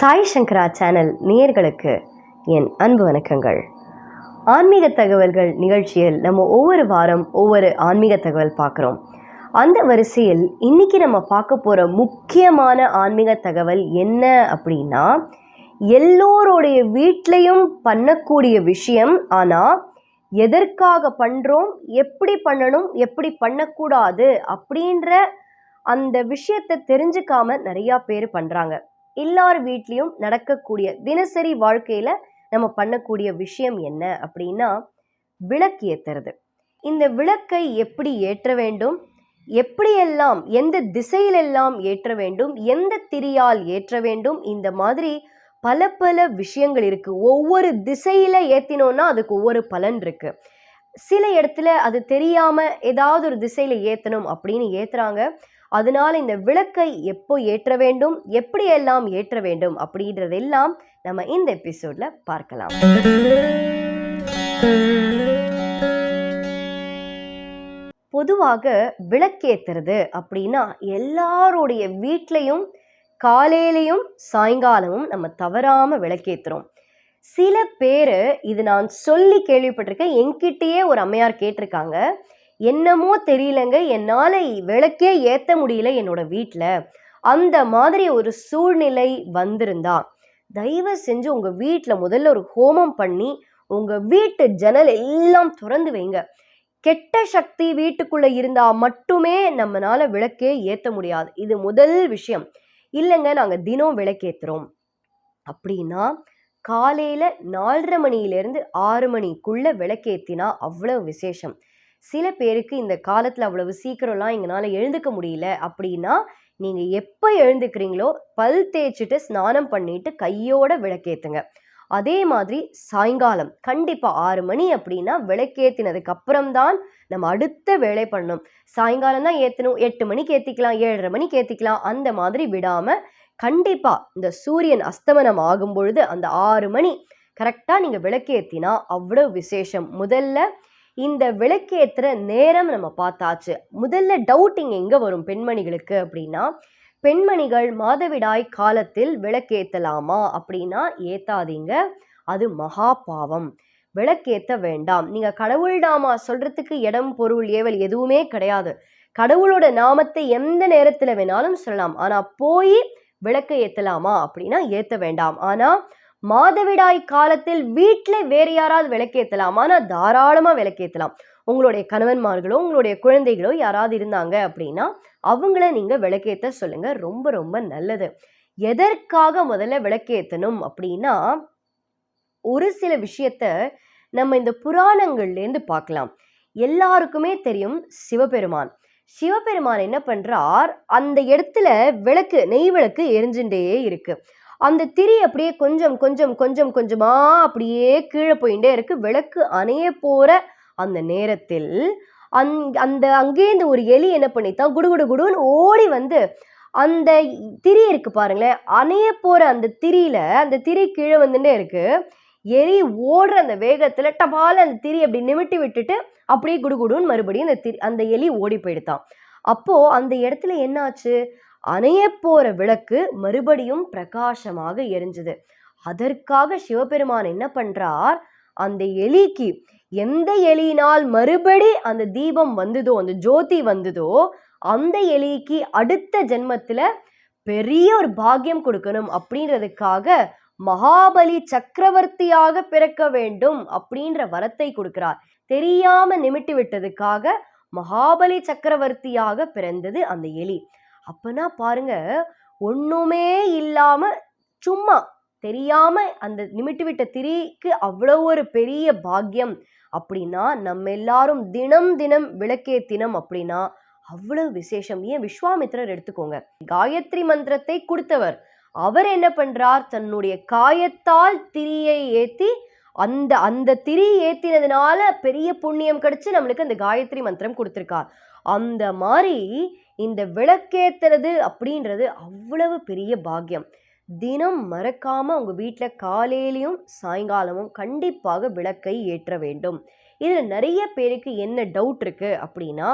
சாய் சங்கரா channel நேயர்களுக்கு என் அன்பு வணக்கங்கள். ஆன்மீக தகவல்கள் நிகழ்ச்சியில் நம்ம ஒவ்வொரு வாரம் ஒவ்வொரு ஆன்மீக தகவல் பார்க்குறோம். அந்த வரிசையில் இன்றைக்கி நம்ம பார்க்க போகிற முக்கியமான ஆன்மீக தகவல் என்ன அப்படின்னா எல்லோருடைய வீட்லேயும் பண்ணக்கூடிய விஷயம். ஆனால் எதற்காக பண்ணுறோம் எப்படி பண்ணணும் எப்படி பண்ணக்கூடாது அப்படின்ற அந்த விஷயத்தை தெரிஞ்சுக்காம நிறையா பேர் பண்ணுறாங்க எல்லார் வீட்லேயும் நடக்கக்கூடிய தினசரி வாழ்க்கையில் நம்ம பண்ணக்கூடிய விஷயம் என்ன அப்படின்னா விளக்கு ஏற்றுறது இந்த விளக்கை எப்படி ஏற்ற வேண்டும்? எப்படியெல்லாம் எந்த திசையிலெல்லாம் ஏற்ற வேண்டும்? எந்த திரியால் ஏற்ற வேண்டும்? இந்த மாதிரி பல பல விஷயங்கள் இருக்குது ஒவ்வொரு திசையில் ஏற்றினோன்னா அதுக்கு ஒவ்வொரு பலன் இருக்குது சில இடத்துல அது தெரியாமல் ஏதாவது ஒரு திசையில் ஏற்றணும் அப்படின்னு ஏற்றுறாங்க அதனால இந்த விளக்கை எப்போ ஏற்ற வேண்டும் எப்படியெல்லாம் ஏற்ற வேண்டும் அப்படின்றதெல்லாம் நம்ம இந்த எபிசோட்ல பார்க்கலாம். பொதுவாக விளக்கேத்துறது அப்படின்னா எல்லாருடைய வீட்லேயும் காலையிலையும் சாயங்காலமும் நம்ம தவறாம விளக்கேத்துறோம். சில பேர் இது நான் சொல்லி கேள்விப்பட்டிருக்கேன் என்கிட்டயே ஒரு அம்மையார் கேட்டிருக்காங்க. என்னமோ தெரியலங்க. என்னால் விளக்கே ஏற்ற முடியல என்னோட வீட்டில் அந்த மாதிரி ஒரு சூழ்நிலை வந்திருந்தா தயவு செஞ்சு உங்கள் வீட்டில் முதல்ல ஒரு ஹோமம் பண்ணி உங்கள் வீட்டு ஜன்னல் எல்லாம் திறந்து வைங்க. கெட்ட சக்தி வீட்டுக்குள்ளே இருந்தால் மட்டுமே நம்மளால் விளக்கே ஏற்ற முடியாது. இது முதல் விஷயம். இல்லைங்க நாங்கள் தினம் விளக்கேற்றுறோம் அப்படின்னா காலையில் நாலரை மணியிலேருந்து ஆறு மணிக்குள்ளே விளக்கேற்றினா அவ்வளோ விசேஷம். சில பேருக்கு இந்த காலத்தில் அவ்வளவு சீக்கிரம்லாம் எங்களால் எழுந்துக்க முடியல அப்படின்னா நீங்கள் எப்போ எழுந்துக்கிறீங்களோ பல் தேய்ச்சிட்டு ஸ்நானம் பண்ணிட்டு கையோட விளக்கேற்றுங்க அதே மாதிரி சாயங்காலம் கண்டிப்பாக ஆறு மணி அப்படின்னா விளக்கேற்றினதுக்கு அப்புறம்தான் நம்ம அடுத்த வேலை பண்ணணும். சாயங்காலம் தான் ஏற்றணும் எட்டு மணிக்கு ஏற்றிக்கலாம் ஏழரை மணிக்கு ஏற்றிக்கலாம் அந்த மாதிரி விடாமல் கண்டிப்பாக இந்த சூரியன் அஸ்தமனம் ஆகும் பொழுது அந்த ஆறு மணி கரெக்டாக நீங்கள் விளக்கேற்றினா அவ்வளோ விசேஷம். முதல்ல இந்த விளக்கேற்றுற நேரம் நம்ம பார்த்தாச்சு. முதல்ல டவுட்டிங் எங்கே வரும் பெண்மணிகளுக்கு அப்படின்னா பெண்மணிகள் மாதவிடாய் காலத்தில் விளக்கேற்றலாமா அப்படின்னா ஏத்தாதீங்க. அது மகா பாவம். விளக்கேற்ற வேண்டாம். நீங்கள் கடவுள் நாமா சொல்கிறதுக்கு இடம் பொருள் ஏவல் எதுவுமே கிடையாது. கடவுளோட நாமத்தை எந்த நேரத்தில் வேணாலும் சொல்லலாம். ஆனால் போய் விளக்க ஏற்றலாமா அப்படின்னா ஏற்ற வேண்டாம். ஆனால் மாதவிடாய் காலத்தில் வீட்டில் வேறு யாராவது விளக்கேற்றலாம் ஆனால் தாராளமாக விளக்கேற்றலாம் உங்களுடைய கணவன்மார்களோ உங்களுடைய குழந்தைகளோ யாராவது இருந்தாங்க அப்படின்னா அவங்கள நீங்கள் விளக்கேற்ற சொல்லுங்கள் ரொம்ப ரொம்ப நல்லது. எதற்காக முதல்ல விளக்கேற்றணும் அப்படின்னா ஒரு சில விஷயத்த நம்ம இந்த புராணங்கள்லேருந்து பார்க்கலாம். எல்லாருக்குமே தெரியும் சிவபெருமான். சிவபெருமான் என்ன பண்ணுறார் அந்த இடத்துல விளக்கு நெய் விளக்கு எரிஞ்சுட்டே இருக்குது அந்த திரி அப்படியே கொஞ்சம் கொஞ்சம் கொஞ்சம் கொஞ்சமாக அப்படியே கீழே போயிட்டே இருக்கு. விளக்கு அணைய போகிற அந்த நேரத்தில் அந் அந்த அங்கேருந்து ஒரு எலி என்ன பண்ணித்தான் குடு குடு குடுன்னு ஓடி வந்து அந்த திரி இருக்கு பாருங்களேன். அணைய போகிற அந்த திரியில அந்த திரி கீழே வந்துட்டே இருக்கு. எலி ஓடுற அந்த வேகத்தில் டபால அந்த திரி அப்படி நிமிட்டி விட்டுட்டு அப்படியே குடுகுடுன்னு மறுபடியும் அந்த திரி அந்த எலி ஓடி போயிடுதான் அப்போது அந்த இடத்துல என்னாச்சு? அணையப்போற விளக்கு மறுபடியும் பிரகாசமாக எரிஞ்சது. அதற்காக சிவபெருமான் என்ன பண்றார்? அந்த எலிக்கு எந்த எலியினால் மறுபடி அந்த தீபம் வந்ததோ அந்த ஜோதி வந்ததோ அந்த எலிக்கு அடுத்த ஜென்மத்துல பெரிய ஒரு பாக்கியம் கொடுக்கணும் அப்படின்றதுக்காக மகாபலி சக்கரவர்த்தியாக பிறக்க வேண்டும் அப்படின்ற வரத்தை கொடுக்கிறார். தெரியாம நிமிட்டு விட்டதுக்காக மகாபலி சக்கரவர்த்தியாக பிறந்தது அந்த எலி. அப்பனா பாருங்க ஒன்றுமே இல்லாம சும்மா தெரியாம அந்த நிமிட்டு விட்ட திரிக்கு அவ்வளோ ஒரு பெரிய பாக்கியம். அப்படின்னா நம்ம எல்லாரும் தினம் தினம் விளக்கே தினம் அப்படின்னா அவ்வளவு விசேஷம். ஏன் விஸ்வாமித்திரர் எடுத்துக்கோங்க. காயத்ரி மந்திரத்தை கொடுத்தவர். அவர் என்ன பண்றார்? தன்னுடைய காயத்தால் திரியை ஏத்தி அந்த அந்த திரி ஏத்தினதுனால பெரிய புண்ணியம் கிடைச்சு நம்மளுக்கு அந்த காயத்ரி மந்திரம் கொடுத்துருக்கார். அந்த மாதிரி இந்த விளக்கேத்துறது அப்படின்றது அவ்வளவு பெரிய பாக்கியம். தினம் மறக்காமல் உங்கள் வீட்டில் காலையிலையும் சாயங்காலமும் கண்டிப்பாக விளக்கை ஏற்ற வேண்டும். இதில் நிறைய பேருக்கு என்ன டவுட் இருக்குது அப்படின்னா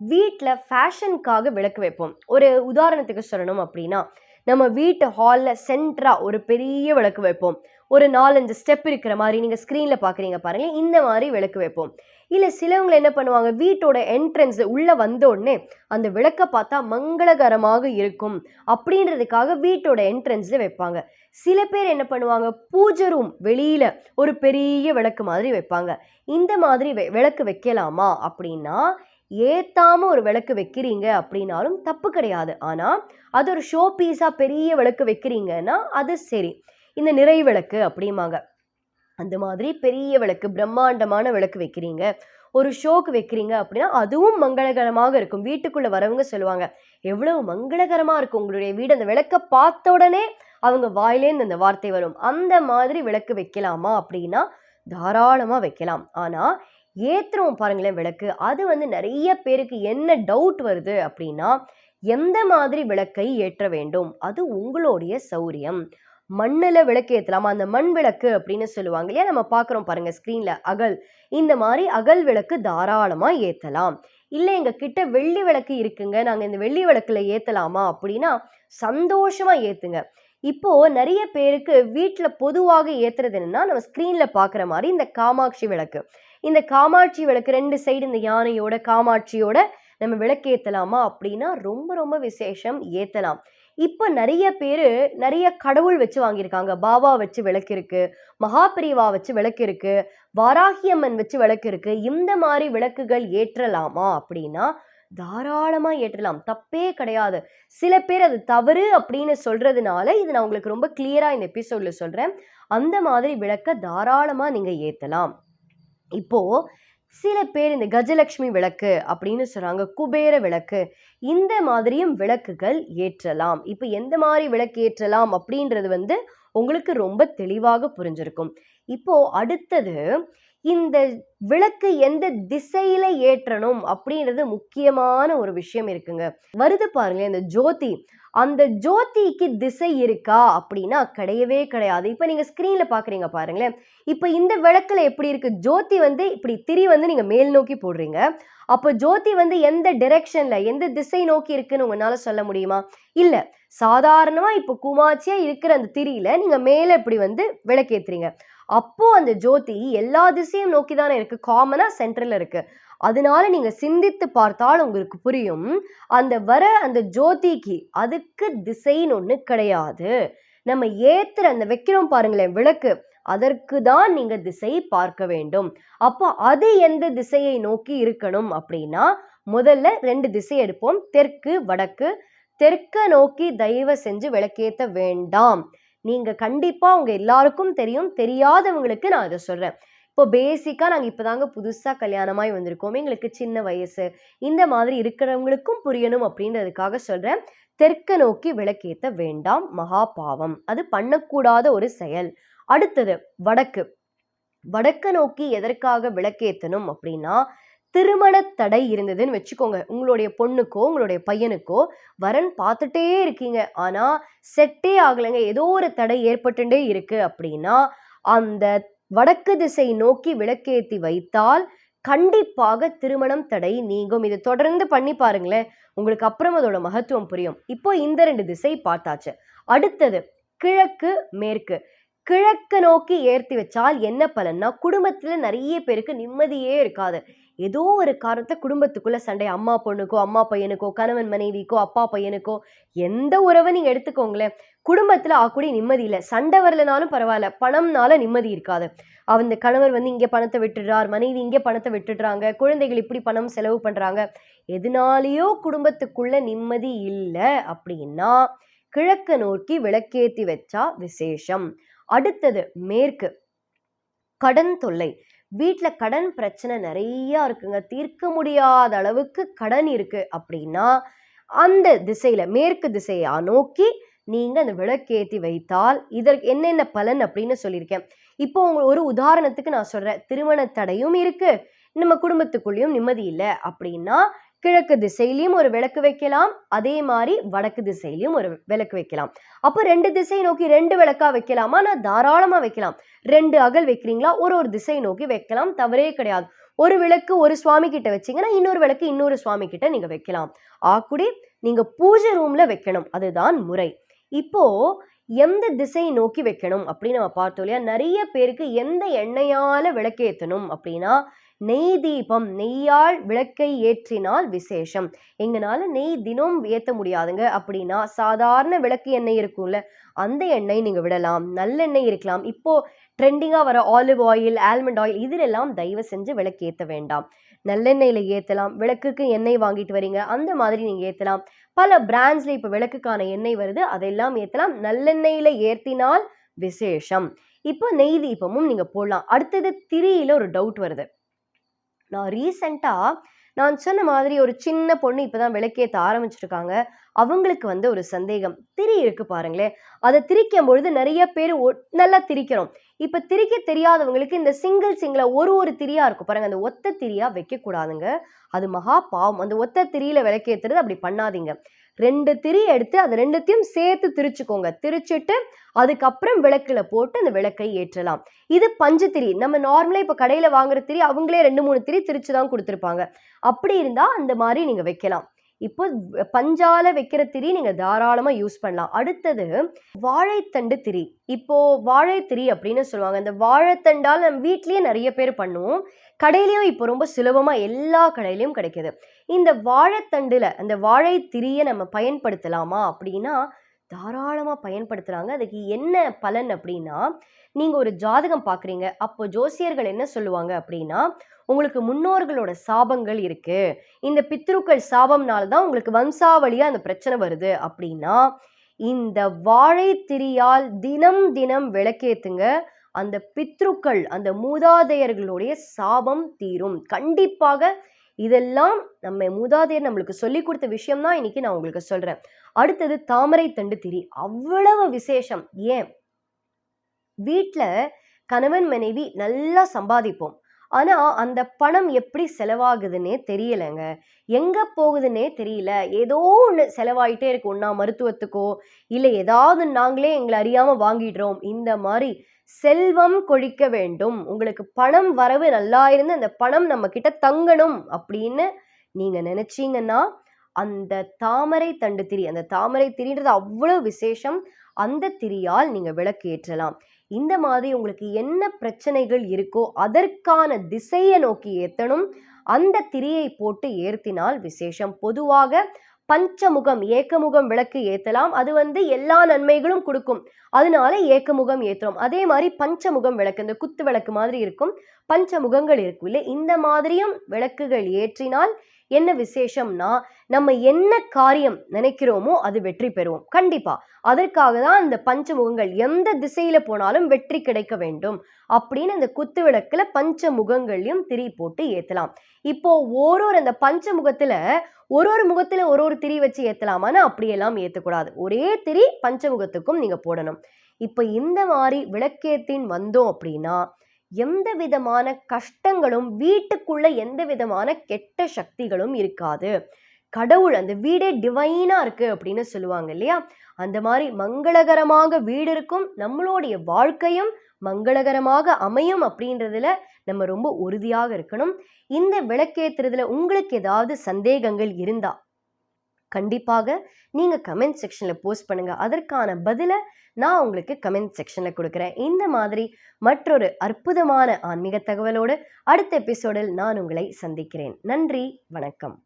வீட்டில் ஃபேஷனுக்காக விளக்கு வைப்போம். ஒரு உதாரணத்துக்கு சொல்லணும் அப்படின்னா நம்ம வீட்டு ஹாலில் சென்டராக ஒரு பெரிய விளக்கு வைப்போம். ஒரு நாலஞ்சு ஸ்டெப் இருக்கிற மாதிரி நீங்கள் ஸ்க்ரீனில் பார்க்குறீங்க பாருங்கள் இந்த மாதிரி விளக்கு வைப்போம். இல்லை சிலவங்க என்ன பண்ணுவாங்க வீட்டோட என்ட்ரன்ஸ் உள்ளே வந்த உடனே அந்த விளக்கை பார்த்தா மங்களகரமாக இருக்கும் அப்படின்றதுக்காக வீட்டோட என்ட்ரன்ஸில் வைப்பாங்க. சில பேர் என்ன பண்ணுவாங்க பூஜை ரூம் வெளியில் ஒரு பெரிய விளக்கு மாதிரி வைப்பாங்க. இந்த மாதிரி விளக்கு வைக்கலாமா அப்படின்னா ஏத்தாம ஒரு விளக்கு வைக்கிறீங்க அப்படின்னாலும் தப்பு கிடையாது. ஆனால் அது ஒரு ஷோ பீஸாக பெரிய விளக்கு வைக்கிறீங்கன்னா அது சரி. இந்த நிறை விளக்கு அப்படிம்பாங்க. அந்த மாதிரி பெரிய விளக்கு பிரம்மாண்டமான விளக்கு வைக்கிறீங்க. ஒரு ஷோக்கு வைக்கிறீங்க அப்படின்னா அதுவும் மங்களகரமாக இருக்கும். வீட்டுக்குள்ள வரவங்க சொல்லுவாங்க எவ்வளவு மங்களகரமா இருக்கும் உங்களுடைய வீடு. அந்த விளக்கை பார்த்த உடனே அவங்க வாயிலேருந்து அந்த வார்த்தை வரும். அந்த மாதிரி விளக்கு வைக்கலாமா அப்படின்னா தாராளமா வைக்கலாம். ஆனா ஏற்றுறோம் பாருங்களேன் விளக்கு. அது வந்து நிறைய பேருக்கு என்ன டவுட் வருது அப்படின்னா எந்த மாதிரி விளக்கை ஏற்ற வேண்டும்? அது உங்களுடைய சௌரியம். மண்ணில் விளக்கு ஏற்றலாமா அந்த மண் விளக்கு அப்படின்னு சொல்லுவாங்க இல்லையா? நம்ம பார்க்குறோம் பாருங்க ஸ்க்ரீனில் அகல். இந்த மாதிரி அகல் விளக்கு தாராளமாக ஏற்றலாம் இல்லை எங்கள் கிட்ட வெள்ளி விளக்கு இருக்குங்க. நாங்கள் இந்த வெள்ளி விளக்குல ஏற்றலாமா அப்படின்னா சந்தோஷமாக ஏற்றுங்க இப்போ நிறைய பேருக்கு வீட்டில் பொதுவாக ஏற்றுறது என்னன்னா நம்ம ஸ்க்ரீனில் பார்க்குற மாதிரி இந்த காமாட்சி விளக்கு. இந்த காமாட்சி விளக்கு ரெண்டு சைடு இந்த யானையோட காமாட்சியோட நம்ம விளக்கு ஏற்றலாமா அப்படின்னா ரொம்ப ரொம்ப விசேஷம் ஏற்றலாம் இப்போ நிறைய பேர் நிறைய கடவுள் வச்சு வாங்கியிருக்காங்க. பாபா வச்சு விளக்கு இருக்கு மகாபிரிவா வச்சு விளக்கு இருக்கு வாராகியம்மன் வச்சு விளக்கு இருக்கு இந்த மாதிரி விளக்குகள் ஏற்றலாமா அப்படின்னா தாராளமாக ஏற்றலாம். தப்பே கிடையாது. சில பேர் அது தவறு அப்படின்னு சொல்றதுனால இது நான் உங்களுக்கு ரொம்ப கிளியராக இந்த எபிசோடில் சொல்கிறேன் அந்த மாதிரி விளக்க தாராளமாக நீங்கள் ஏற்றலாம் இப்போது சில பேர் இந்த கஜலட்சுமி விளக்கு அப்படின்னு சொல்றாங்க குபேர விளக்கு. இந்த மாதிரியும் விளக்குகள் ஏற்றலாம். இப்போ எந்த மாதிரி விளக்கு ஏற்றலாம் அப்படின்றது வந்து உங்களுக்கு ரொம்ப தெளிவாக புரிஞ்சிருக்கும். இப்போ அடுத்தது இந்த விளக்கு எந்த திசையில ஏற்றணும் அப்படின்றது முக்கியமான ஒரு விஷயம் இருக்குங்க. வருது பாருங்க இந்த ஜோதி. அந்த ஜோதிக்கு திசை இருக்கா அப்படின்னா கிடையவே கிடையாது. இப்போ நீங்கள் ஸ்க்ரீனில் பார்க்குறீங்க பாருங்களேன். இப்போ இந்த விளக்கில் எப்படி இருக்குது ஜோதி வந்து இப்படி திரி வந்து நீங்கள் மேல் நோக்கி போடுறீங்க. அப்போ ஜோதி வந்து எந்த டிரெக்ஷனில் எந்த திசை நோக்கி இருக்குன்னு உங்களால சொல்ல முடியுமா? இல்லை. சாதாரணமாக இப்போ குமாச்சியாக இருக்கிற அந்த திரியில் நீங்கள் மேலே இப்படி வந்து விளக்கேற்றுறீங்க அப்போது அந்த ஜோதி எல்லா திசையும் நோக்கி தானே இருக்குது காமனாக சென்ட்ரலில் இருக்குது அதனால நீங்கள் சிந்தித்து பார்த்தால் உங்களுக்கு புரியும். அந்த வர அந்த ஜோதிக்கு அதுக்கு திசைன்னு ஒன்று கிடையாது. நம்ம ஏத்துற அந்த வைக்கிறோம் பாருங்களேன் விளக்கு. அதற்கு தான் நீங்க திசை பார்க்க வேண்டும். அப்போ அது எந்த திசையை நோக்கி இருக்கணும் அப்படின்னா முதல்ல ரெண்டு திசை எடுப்போம். தெற்கு வடக்கு. தெற்க நோக்கி தயவு செஞ்சு விளக்கேற்ற வேண்டாம். நீங்கள் கண்டிப்பாக உங்கள் எல்லாருக்கும் தெரியும். தெரியாதவங்களுக்கு நான் இதை சொல்கிறேன் இப்போ பேசிக்காக நாங்கள் இப்போ தாங்க புதுசாக கல்யாணமாய் வந்திருக்கோம். எங்களுக்கு சின்ன வயசு. இந்த மாதிரி இருக்கிறவங்களுக்கும் புரியணும் அப்படின்றதுக்காக சொல்கிறேன் தெற்க நோக்கி விளக்கேற்ற வேண்டாம். மகா பாவம். அது பண்ணக்கூடாத ஒரு செயல். அடுத்தது வடக்கு. வடக்க நோக்கி எதற்காக விளக்கேற்றணும் அப்படின்னா திருமண தடை இருந்ததுன்னு வச்சுக்கோங்க. உங்களுடைய பொண்ணுக்கோ உங்களுடைய பையனுக்கோ வரன் பார்த்துட்டே இருக்கீங்க. ஆனால் செட்டே ஆகலைங்க. ஏதோ ஒரு தடை ஏற்பட்டுட்டே இருக்கு அப்படின்னா அந்த வடக்கு திசை நோக்கி விளக்கேத்தி வைத்தால் கண்டிப்பாக திருமணம் தடை நீங்கும். இது தொடர்ந்து பண்ணி பாருங்களேன். உங்களுக்கு அப்புறம் அதோட மகத்துவம் புரியும். இப்போ இந்த ரெண்டு திசை பார்த்தாச்சு. அடுத்தது கிழக்கு மேற்கு. கிழக்கு நோக்கி ஏற்றி வச்சால் என்ன பலன்னா குடும்பத்தில் நிறைய பேருக்கு நிம்மதியே இருக்காது. ஏதோ ஒரு காரணத்தை குடும்பத்துக்குள்ள சண்டை அம்மா பொண்ணுக்கோ அம்மா பையனுக்கோ கணவன் மனைவிக்கோ அப்பா பையனுக்கோ எந்த உறவை நீங்க எடுத்துக்கோங்களேன் குடும்பத்துல ஆக்கூடிய நிம்மதி இல்லை. சண்டை வரலனாலும் பரவாயில்ல பணம்னால நிம்மதி இருக்காது. அந்த கணவர் வந்து இங்கே பணத்தை விட்டுடுறார் மனைவி இங்கே பணத்தை விட்டுடுறாங்க குழந்தைகள் இப்படி பணம் செலவு பண்றாங்க. எதனாலேயோ குடும்பத்துக்குள்ள நிம்மதி இல்லை அப்படின்னா கிழக்கு நோக்கி விளக்கேத்தி வச்சா விசேஷம். அடுத்தது மேற்கு. கடன் தொல்லை. வீட்டில் கடன் பிரச்சனை நிறையா இருக்குங்க. தீர்க்க முடியாத அளவுக்கு கடன் இருக்குது அப்படின்னா அந்த திசையில் மேற்கு திசையை நோக்கி நீங்கள் அந்த விளக்கேற்றி வைத்தால் இதற்கு என்னென்ன பலன் அப்படின்னு சொல்லியிருக்கேன். இப்போ உங்க ஒரு உதாரணத்துக்கு நான் சொல்கிறேன் திருமண தடையும் இருக்குது நம்ம குடும்பத்துக்குள்ளேயும் நிம்மதி இல்லை அப்படின்னா கிழக்கு திசையிலையும் ஒரு விளக்கு வைக்கலாம். அதே மாதிரி வடக்கு திசையிலையும் ஒரு விளக்கு வைக்கலாம். அப்போ ரெண்டு திசை நோக்கி ரெண்டு விளக்கா வைக்கலாமா? நான் தாராளமாக வைக்கலாம். ரெண்டு அகல் வைக்கிறீங்களா? ஒரு ஒரு திசை நோக்கி வைக்கலாம். தவறே கிடையாது. ஒரு விளக்கு ஒரு சுவாமி கிட்ட வச்சிங்கன்னா இன்னொரு விளக்கு இன்னொரு சுவாமி கிட்ட நீங்கள் வைக்கலாம். ஆக்குடி நீங்கள் பூஜை ரூமில் வைக்கணும். அதுதான் முறை. இப்போ எந்த திசை நோக்கி வைக்கணும்? அப்படின்னு நம்ம பார்த்தோம் இல்லையா? நிறைய பேருக்கு எந்த எண்ணெயால விளக்கேற்றணும் அப்படின்னா நெய் தீபம் நெய்யால் விளக்கை ஏற்றினால் விசேஷம். எங்கனால நெய் தினம் ஏற்ற முடியாதுங்க. அப்படின்னா சாதாரண விளக்கு எண்ணெய் இருக்கும்ல அந்த எண்ணெய் நீங்கள் விடலாம். நல்லெண்ணெய் இருக்கலாம். இப்போ ட்ரெண்டிங்காக வர ஆலிவ் ஆயில் ஆல்மண்ட் ஆயில் இதிலெல்லாம் தயவு செஞ்சு விளக்கு ஏற்ற வேண்டாம். நல்லெண்ணெயில் ஏற்றலாம் விளக்குக்கு எண்ணெய் வாங்கிட்டு வரீங்க அந்த மாதிரி நீங்கள் ஏற்றலாம் பல பிராண்ட்ஸில் இப்போ விளக்குக்கான எண்ணெய் வருது அதெல்லாம் ஏற்றலாம் நல்லெண்ணெயில் ஏற்றினால் விசேஷம். இப்போ நெய் தீபமும் நீங்கள் போடலாம். அடுத்தது திரியில் ஒரு டவுட் வருது. நான் ரீசெண்டாக நான் சொன்ன மாதிரி ஒரு சின்ன பொண்ணு இப்போ தான் விளக்கேற்ற ஆரம்பிச்சிருக்காங்க. அவங்களுக்கு வந்து ஒரு சந்தேகம். திரி இருக்கு பாருங்களேன் அதை திரிக்கும் பொழுது நிறைய பேர் நல்லா திரிக்கிறோம். இப்போ திரிக்க தெரியாதவங்களுக்கு இந்த சிங்கிள் சிங்கிளா ஒரு ஒரு திரியா இருக்கும். பாருங்க அந்த ஒத்த திரியா வைக்கக்கூடாதுங்க. அது மகா பாவம். அந்த ஒத்த திரியில விளக்கேத்துறது அப்படி பண்ணாதீங்க. ரெண்டு திரி எடுத்து அது ரெண்டுத்தையும் சேர்த்து திரிச்சுக்கோங்க. திரிச்சிட்டு அதுக்கப்புறம் விளக்குல போட்டு அந்த விளக்கை ஏற்றலாம். இது பஞ்சு திரி. நம்ம நார்மலாக இப்ப கடையில வாங்குற திரி அவங்களே ரெண்டு மூணு திரி திரிச்சு தான் கொடுத்துருப்பாங்க. அப்படி இருந்தா அந்த மாதிரி நீங்க வைக்கலாம். இப்போ பஞ்சால வைக்கிற திரி நீங்க தாராளமா யூஸ் பண்ணலாம். அடுத்தது வாழைத்தண்டு திரி. இப்போ வாழைத்திரி அப்படின்னு சொல்லுவாங்க. இந்த வாழைத்தண்டால் நம்ம வீட்லேயே நிறைய பேர் பண்ணுவோம். கடையிலையும் இப்போ ரொம்ப சுலபமா எல்லா கடையிலையும் கிடைக்குது. இந்த வாழைத்தண்டுல அந்த வாழை திரியை நம்ம பயன்படுத்தலாமா அப்படின்னா தாராளமாக பயன்படுத்துகிறாங்க அதுக்கு என்ன பலன் அப்படின்னா நீங்கள் ஒரு ஜாதகம் பார்க்குறீங்க. அப்போ ஜோசியர்கள் என்ன சொல்லுவாங்க அப்படின்னா உங்களுக்கு முன்னோர்களோட சாபங்கள் இருக்கு. இந்த பித்ருக்கள் சாபம்னால தான் உங்களுக்கு வம்சாவளியா அந்த பிரச்சனை வருது. அப்படின்னா இந்த வாழை திரியால் தினம் தினம் விளக்கேத்துங்க. அந்த பித்ருக்கள் அந்த மூதாதையர்களுடைய சாபம் தீரும். கண்டிப்பாக இதெல்லாம் நம்ம மூதாதையர் நம்மளுக்கு சொல்லி கொடுத்த விஷயம் தான் இன்னைக்கு நான் உங்களுக்கு சொல்றேன். அடுத்தது தாமரை தண்டு திரி. அவ்வளவு விசேஷம். ஏன்? வீட்டில் கணவன் மனைவி நல்லா சம்பாதிப்போம். ஆனால் அந்த பணம் எப்படி செலவாகுதுன்னே தெரியலைங்க. எங்கே போகுதுன்னே தெரியல. ஏதோ ஒன்று செலவாயிட்டே இருக்கு. ஒன்றா மருத்துவத்துக்கோ இல்லை ஏதாவது நாங்களே எங்களை அறியாமல் வாங்கிடுறோம். இந்த மாதிரி செல்வம் கொழிக்க வேண்டும். உங்களுக்கு பணம் வரவு நல்லா இருந்து அந்த பணம் நம்ம கிட்ட தங்கணும் அப்படின்னு நீங்கள் நினச்சிங்கன்னா அந்த தாமரை தண்டு திரி அந்த தாமரை திரின்றது அவ்வளோ விசேஷம். அந்த திரியால் நீங்கள் விளக்கு ஏற்றலாம் இந்த மாதிரி உங்களுக்கு என்ன பிரச்சனைகள் இருக்கோ அதற்கான திசையை நோக்கி ஏத்தணும். அந்த திரியை போட்டு ஏற்றினால் விசேஷம். பொதுவாக பஞ்சமுகம் ஏக்கமுகம் விளக்கு ஏத்தலாம். அது வந்து எல்லா நன்மைகளும் கொடுக்கும். அதனால ஏக்கமுகம் ஏத்துறோம். அதே மாதிரி பஞ்சமுகம் விளக்கு இந்த குத்து விளக்கு மாதிரி இருக்கும். பஞ்சமுகங்கள் இருக்கும். இல்லை இந்த மாதிரியும் விளக்குகள் ஏற்றினால் என்ன விசேஷம்னா நம்ம என்ன காரியம் நினைக்கிறோமோ அது வெற்றி பெறுவோம். கண்டிப்பா. அதற்காக தான் அந்த பஞ்சமுகங்கள் எந்த திசையில போனாலும் வெற்றி கிடைக்க வேண்டும் அப்படின்னு இந்த குத்து விளக்குல பஞ்ச முகங்களையும் திரி போட்டு ஏத்தலாம். இப்போ ஒரு ஒரு அந்த பஞ்சமுகத்துல ஒரு ஒரு முகத்துல ஒரு ஒரு திரி வச்சு ஏத்தலாமான்னு அப்படியெல்லாம் ஏத்தக்கூடாது. ஒரே திரி பஞ்சமுகத்துக்கும் நீங்க போடணும். இப்போ இந்த மாதிரி விளக்கேத்தின் வந்தோம் அப்படின்னா எந்த விதமான கஷ்டங்களும் வீட்டுக்குள்ள எந்த விதமான கெட்ட சக்திகளும் இருக்காது. கடவுள் அந்த வீடே டிவைனாக இருக்குது அப்படின்னு சொல்லுவாங்க இல்லையா? அந்த மாதிரி மங்களகரமாக வீடு இருக்கும் நம்மளுடைய வாழ்க்கையும் மங்களகரமாக அமையும் அப்படின்றதுல நம்ம ரொம்ப உறுதியாக இருக்கணும். இந்த விளக்கேற்றுறதுல உங்களுக்கு ஏதாவது சந்தேகங்கள் இருந்தால் கண்டிப்பாக நீங்க கமெண்ட் செக்ஷன்ல போஸ்ட் பண்ணுங்க. அதற்கான பதிலை நான் உங்களுக்கு கமெண்ட் செக்ஷனில் கொடுக்குறேன். இந்த மாதிரி மற்றொரு அற்புதமான ஆன்மீக தகவலோடு அடுத்த எபிசோடில் நான் உங்களை சந்திக்கிறேன். நன்றி வணக்கம்.